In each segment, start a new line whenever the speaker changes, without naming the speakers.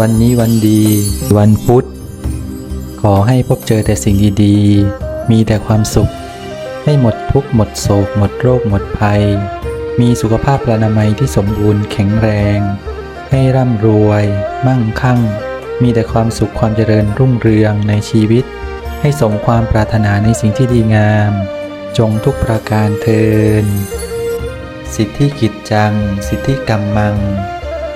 วันนี้วันดี วันพุธ ขอให้พบเจอแต่สิ่งดีๆ มีแต่ความสุข ให้หมดทุกข์หมดโศก หมดโรค หมดภัย มีสุขภาพพลานามัยที่สมบูรณ์แข็งแรง ให้ร่ำรวย มั่งคั่ง มีแต่ความสุขความเจริญรุ่งเรืองในชีวิต ให้สมความปรารถนาในสิ่งที่ดีงาม จงทุกประการเทิน สิทธิกิจจัง สิทธิกรรมัง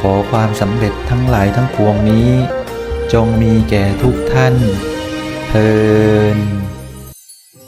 ขอความสำเร็จทั้งหลายทั้งปวงนี้ จงมีแก่ทุกท่านเทิน